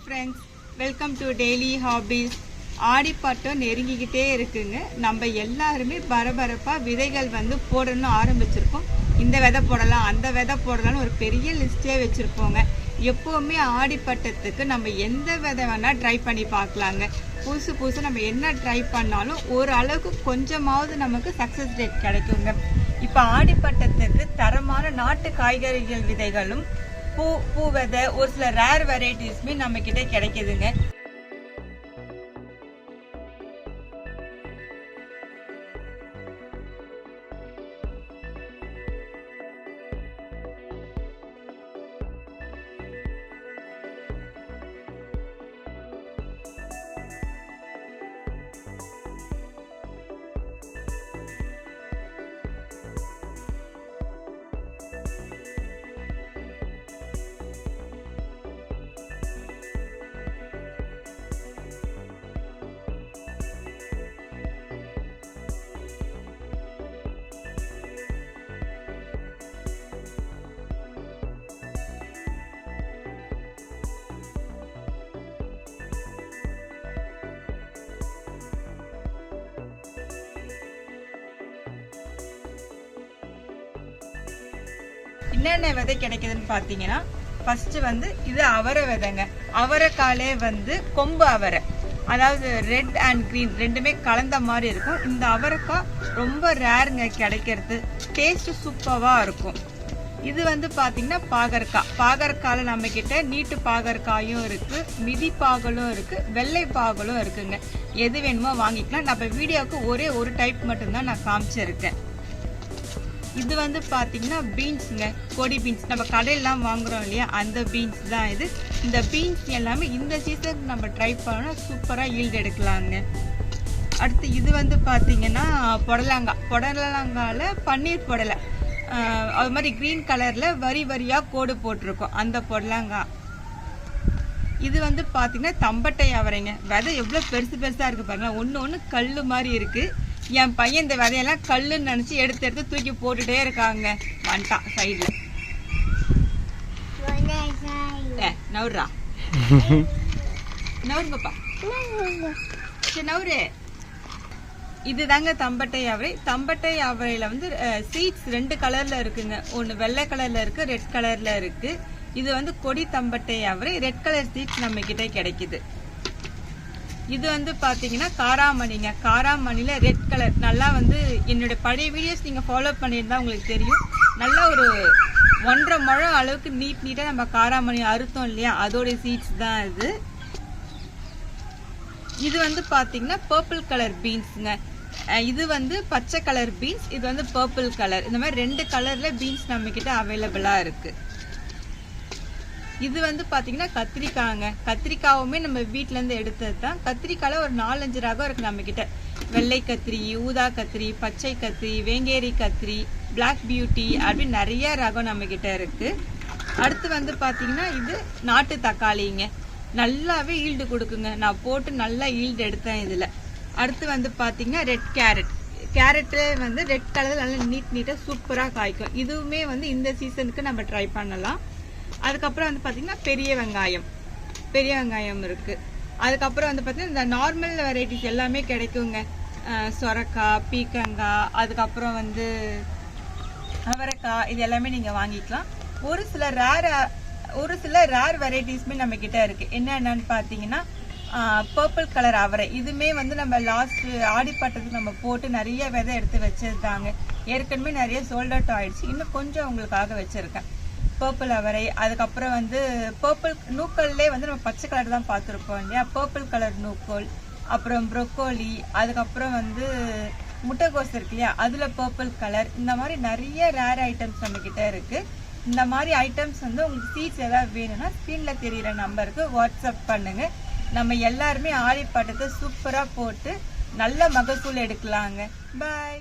Friends welcome to daily hobbies ஆடிப்பட்டம் நெருங்கிக்கிட்டே இருக்குங்க. நம்ம எல்லாருமே பரபரப்பாக விதைகள் வந்து போடணும்னு ஆரம்பிச்சிருக்கோம். இந்த விதை போடலாம் அந்த விதை போடலாம்னு ஒரு பெரிய லிஸ்ட்டே வச்சுருப்போங்க. எப்போவுமே ஆடிப்பட்டத்துக்கு நம்ம எந்த விதை வேணால் ட்ரை பண்ணி பார்க்கலாங்க. புதுசு புதுசு நம்ம என்ன ட்ரை பண்ணாலும் ஒரு அளவுக்கு கொஞ்சமாவது நமக்கு சக்ஸஸ் ரேட் கிடைக்குங்க. இப்போ ஆடிப்பட்டத்துக்கு தரமான நாட்டு காய்கறிகள் விதைகளும் பூ பூ விதை ஒரு சில ரேர் வெரைட்டிஸ்மே நம்ம கிட்ட கிடைக்குதுங்க. என்னென்ன விதை கிடைக்குதுன்னு பார்த்தீங்கன்னா ஃபர்ஸ்ட் வந்து இது அவரை விதைங்க. அவரைக்காலே வந்து கொம்பு அவரை. அதாவது ரெட் அண்ட் க்ரீன் ரெண்டுமே கலந்த மாதிரி இருக்கும். இந்த அவரைக்காய் ரொம்ப ரேருங்க கிடைக்கிறது. டேஸ்ட் சூப்பராக இருக்கும். இது வந்து பார்த்தீங்கன்னா பாகற்காய். பாகற்காயில் நம்ம கிட்ட நீட்டு பாகற்காயும் இருக்கு மிதி பாகலும் இருக்கு வெள்ளை பாகலும் இருக்குங்க. எது வேணுமோ வாங்கிக்கலாம். நம்ம வீடியோவுக்கு ஒரே ஒரு டைப் மட்டும்தான் நான் காமிச்சிருக்கேன். இது வந்து பார்த்தீங்கன்னா பீன்ஸுங்க. கொடி பீன்ஸ். நம்ம கடையெல்லாம் வாங்குறோம் இல்லையா? அந்த பீன்ஸ் தான் இது. இந்த பீன்ஸ் எல்லாமே இந்த சீசனுக்கு நம்ம ட்ரை பண்ணால் சூப்பராக ஈல்டு எடுக்கலாங்க. அடுத்து இது வந்து பார்த்தீங்கன்னா புடலங்காய் புடலங்காயில் பன்னீர் புடலை. அது மாதிரி க்ரீன் கலரில் வரி வரியாக கோடு போட்டிருக்கோம். அந்த புடலங்காய் இது வந்து பார்த்தீங்கன்னா தம்பட்டை அவரைங்க. விதை எவ்வளோ பெருசு பெருசாக இருக்குது பாருங்களேன். ஒன்று ஒன்று கல் மாதிரி இருக்குது என் பையன் இந்த விதையெல்லாம் கல்லுன்னு நினச்சி எடுத்து எடுத்து தூக்கி போட்டுட்டே இருக்காங்க. வந்துட்டான் சைடில் ஏ நவுறா நவுரு பாப்பா. சரி இதுதாங்க தம்பட்டை அவரை தம்பட்டை அவரையில் வந்து சீட்ஸ் ரெண்டு கலர்ல இருக்குங்க. ஒன்று வெள்ளை கலர்ல இருக்கு ரெட் கலர்ல இருக்கு. இது வந்து கொடி தம்பட்டை அவரை ரெட் கலர் சீட்ஸ் நம்ம கிட்ட கிடைக்குது. இது வந்து பார்த்தீங்கன்னா காராமணிங்க. காராமணியில் ரெட் கலர் நல்லா வந்து என்னுடைய பழைய வீடியோஸ் நீங்கள் ஃபாலோ பண்ணியிருந்தா உங்களுக்கு தெரியும். நல்லா ஒரு ஒன்றரை முழம் அளவுக்கு நீட் நீட்டாக நம்ம காராமணி அறுத்தோம் இல்லையா? அதோட சீட்ஸ் தான் இது. இது வந்து பார்த்தீங்கன்னா பர்பிள் கலர் பீன்ஸுங்க இது வந்து பச்சை கலர் பீன்ஸ் இது வந்து பர்பிள் கலர் இந்த மாதிரி ரெண்டு கலரில் பீன்ஸ் நம்ம அவைலபிளாக இருக்குது இது வந்து பார்த்தீங்கன்னா கத்திரிக்காய்ங்க கத்திரிக்காவுமே நம்ம வீட்டிலேருந்து எடுத்தது தான் கத்திரிக்காயில் ஒரு நாலஞ்சு ரகம் இருக்குது நம்மக்கிட்ட வெள்ளை கத்திரி ஊதா கத்திரி பச்சை கத்திரி வேங்கேரி கத்திரி பிளாக் பியூட்டி அப்படின்னு நிறைய ரகம் நம்மக்கிட்ட இருக்குது அடுத்து வந்து பார்த்தீங்கன்னா இது நாட்டு தக்காளிங்க. நல்லாவே ஈல்டு கொடுக்குங்க. நான் போட்டு நல்லா ஈல்டு எடுத்தேன் இதில். அடுத்து வந்து பார்த்தீங்கன்னா ரெட் கேரட் கேரட்டு வந்து ரெட் கலரில் நல்லா நீட் நீட்டாக சூப்பராக காய்க்கும். இதுவுமே வந்து இந்த சீசனுக்கு நம்ம ட்ரை பண்ணலாம். அதுக்கப்புறம் வந்து பார்த்தீங்கன்னா பெரிய வெங்காயம். பெரிய வெங்காயம் இருக்குது அதுக்கப்புறம் வந்து பார்த்தீங்கன்னா இந்த நார்மல் வெரைட்டிஸ் எல்லாமே கிடைக்குங்க. சொரக்காய் பீக்கங்காய் அதுக்கப்புறம் வந்து அவரைக்காய் இது எல்லாமே நீங்கள் வாங்கிக்கலாம். ஒரு சில ரேர் ஒரு சில ரேர் வெரைட்டிஸுமே நம்ம இருக்குது இருக்கு. என்னென்னு பார்த்தீங்கன்னா பர்பிள் கலர் அவரை. இதுமே வந்து நம்ம லாஸ்ட் ஆடிப்பட்டத்துக்கு நம்ம போட்டு நிறைய விதை எடுத்து வச்சிருந்தாங்க ஏற்கனவே நிறைய சோல்ட் அவுட் ஆயிடுச்சு. இன்னும் கொஞ்சம் உங்களுக்காக வச்சுருக்கேன். பர்பிள் அவரை. அதுக்கப்புறம் வந்து பர்பிள் நூக்கல்லே வந்து நம்ம பச்சை கலர் தான் பார்த்துருப்போம் இல்லையா? பர்பிள் கலர் நூக்கோல் அப்புறம் ப்ரொக்கோலி அதுக்கப்புறம் வந்து முட்டைகோஸ் இருக்கு இல்லையா? அதில் பர்பிள் கலர் இந்த மாதிரி நிறைய ரேர் ஐட்டம்ஸ் நம்மக்கிட்ட இருக்குது இந்த மாதிரி ஐட்டம்ஸ் வந்து உங்களுக்கு சீட்ஸ் ஏதாவது வேணும்னா ஸ்க்ரீனில் தெரியிற நம்பருக்கு வாட்ஸ்அப் பண்ணுங்கள் நம்ம எல்லாருமே ஆடிப்பட்டத்தை சூப்பராக போட்டு நல்ல மகசூல் எடுக்கலாங்க. பாய்